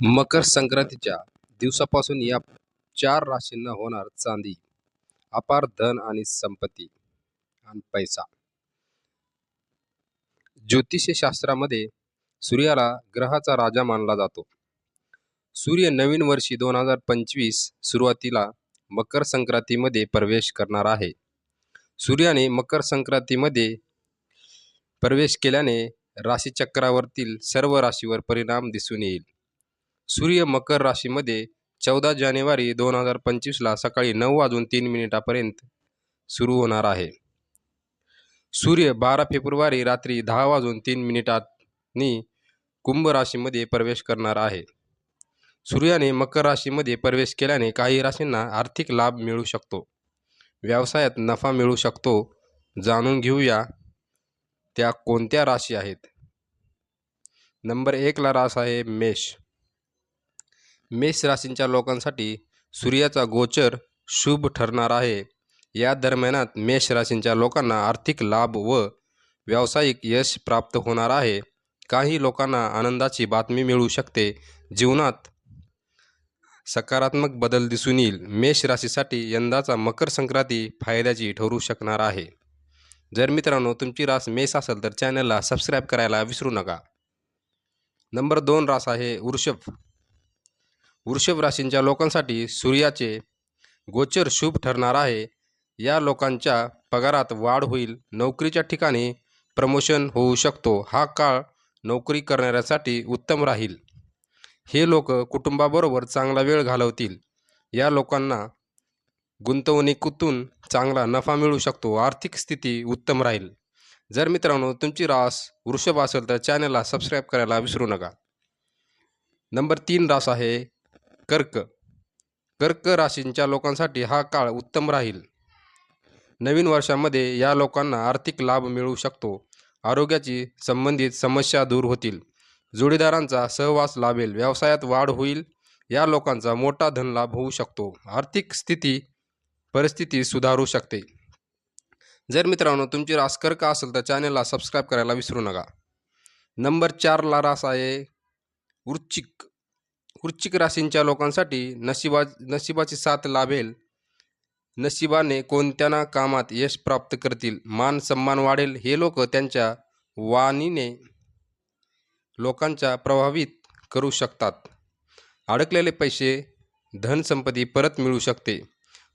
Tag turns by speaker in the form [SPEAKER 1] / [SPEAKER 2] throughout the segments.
[SPEAKER 1] मकर संक्रांतीच्या दिवसापासून या चार राशींना होणार चांदी अपार धन आणि संपत्ती आणि पैसा. ज्योतिष शास्त्रामध्ये सूर्याला ग्रहाचा राजा मानला जातो. सूर्य नवीन वर्षी दोन हजार पंचवीस सुरुवातीला मकर संक्रांतीमध्ये प्रवेश करणार आहे. सूर्याने मकर संक्रांतीमध्ये प्रवेश केल्याने राशीचक्रावरतील सर्व राशीवर परिणाम दिसून येईल. सूर्य मकर राशीमध्ये चौदा जानेवारी दोन हजार पंचवीसला सकाळी नऊ वाजून तीन मिनिटापर्यंत सुरू होणार आहे. सूर्य बारा फेब्रुवारी रात्री दहा वाजून तीन मिनिटांनी कुंभ राशीमध्ये प्रवेश करणार आहे. सूर्याने मकर राशीमध्ये प्रवेश केल्याने काही राशींना आर्थिक लाभ मिळू शकतो. व्यवसायात नफा मिळू शकतो. जाणून घेऊया त्या कोणत्या राशी आहेत. नंबर एकला रास आहे मेष. मेष राशींच्या लोकांसाठी सूर्याचा गोचर शुभ ठरणार आहे. या दरम्यानात मेष राशींच्या लोकांना आर्थिक लाभ व व्यावसायिक यश प्राप्त होणार आहे. काही लोकांना आनंदाची बातमी मिळू शकते. जीवनात सकारात्मक बदल दिसून येईल. मेष राशीसाठी यंदाचा मकर संक्रांती फायद्याची ठरू शकणार आहे. जर मित्रांनो तुमची रास मेष असेल तर चॅनलला सबस्क्राईब करायला विसरू नका. नंबर दोन रास आहे वृषभ. वृषभ राशींच्या लोकांसाठी सूर्याचे गोचर शुभ ठरणार आहे. या लोकांच्या पगारात वाढ होईल. नोकरीच्या ठिकाणी प्रमोशन होऊ शकतो. हा काळ नोकरी करणाऱ्यासाठी उत्तम राहील. हे लोक कुटुंबाबरोबर चांगला वेळ घालवतील. या लोकांना गुंतवणुकीतून चांगला नफा मिळू शकतो. आर्थिक स्थिती उत्तम राहील. जर मित्रांनो तुमची रास वृषभ असेल तर चॅनलला सबस्क्राईब करायला विसरू नका. नंबर तीन रास आहे. कर्क. कर्क राशींच्या लोकांसाठी हा काळ उत्तम राहील. नवीन वर्षामध्ये या लोकांना आर्थिक लाभ मिळू शकतो. आरोग्याची संबंधित समस्या दूर होतील. जोडीदारांचा सहवास लाभेल. व्यवसायात वाढ होईल. या लोकांचा मोठा धनलाभ होऊ शकतो. आर्थिक स्थिती परिस्थिती सुधारू शकते. जर मित्रांनो तुमची रास कर्क असेल तर चॅनलला सबस्क्राईब करायला विसरू नका. नंबर चारला रास आहे वृश्चिक. वृश्चिक राशींच्या लोकांसाठी नशिबा नशिबाची साथ लाभेल. नशिबाने कोणत्या ना कामात यश प्राप्त करतील मान सन्मान वाढेल हे लोक त्यांच्या वाणीने लोकांच्या प्रभावित करू शकतात. अडकलेले पैसे धनसंपत्ती परत मिळू शकते.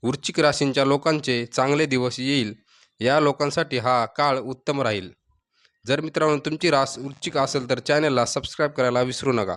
[SPEAKER 1] वृश्चिक राशींच्या लोकांचे चांगले दिवस येईल या लोकांसाठी हा काळ उत्तम राहील. जर मित्रांनो तुमची रास वृश्चिक असेल तर चॅनलला सबस्क्राईब करायला विसरू नका.